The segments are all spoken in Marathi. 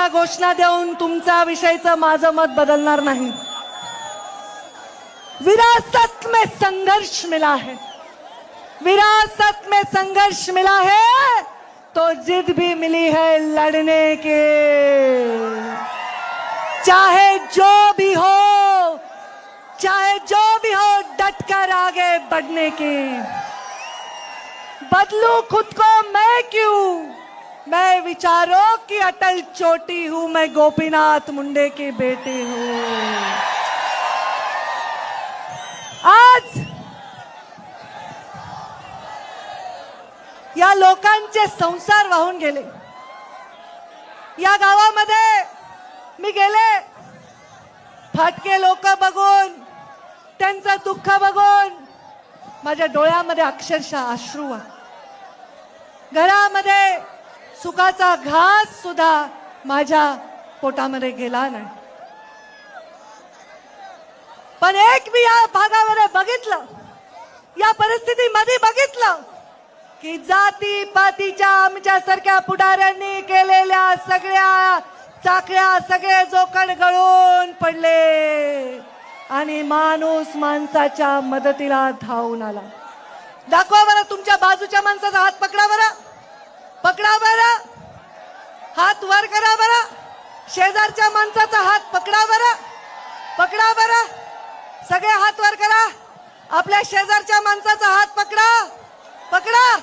उद्या घोषणा देऊन तुमच्या विषयीचं माझं मत बदलणार नाही. विरासत में संघर्ष मिला है. विरासत में संघर्ष मिला है तो जिद भी मिली है लड़ने के। चाहे जो भी हो, चाहे जो भी हो डट कर आगे बढ़ने की। बदलू खुद को मैं क्यों? विचारो कि अटल चोटी हूं मैं गोपीनाथ मुंडे की बेटी हूं। आज या लोकांचे संसार वाहून गेले। या गावामध्ये मी गेले। फाटके लोक बघून त्यांचं दुःख बघून माझ्या डोळ्यामध्ये अक्षरशः अश्रू घरामध्ये सुखाचा घास सुद्धा माझ्या पोटामध्ये गेला नाही. पण एक मी या भागामध्ये बघितलं या परिस्थितीमध्ये बघितलं की जाती पातीच्या आमच्यासारख्या पुढाऱ्यांनी केलेल्या सगळ्या चाकळ्या सगळे जोखड गळून पडले आणि माणूस माणसाच्या मदतीला धावून आला. दाखवा बरं तुमच्या बाजूच्या माणसाचा हात पकडा बरं हात वर करा बरं शेजारच्या माणसाचा हात पकडा बरं. पकडा बरं. सगळे हात वर करा. आपल्या शेजारच्या माणसाचा हात पकडा. पकडा.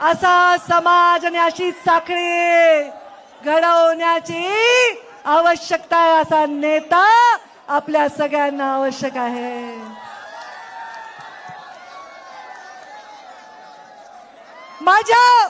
असा समाज आणि अशी साखळी घडवण्याची आवश्यकता आहे असा नेता आपल्या सगळ्यांना आवश्यक आहे. माझ्या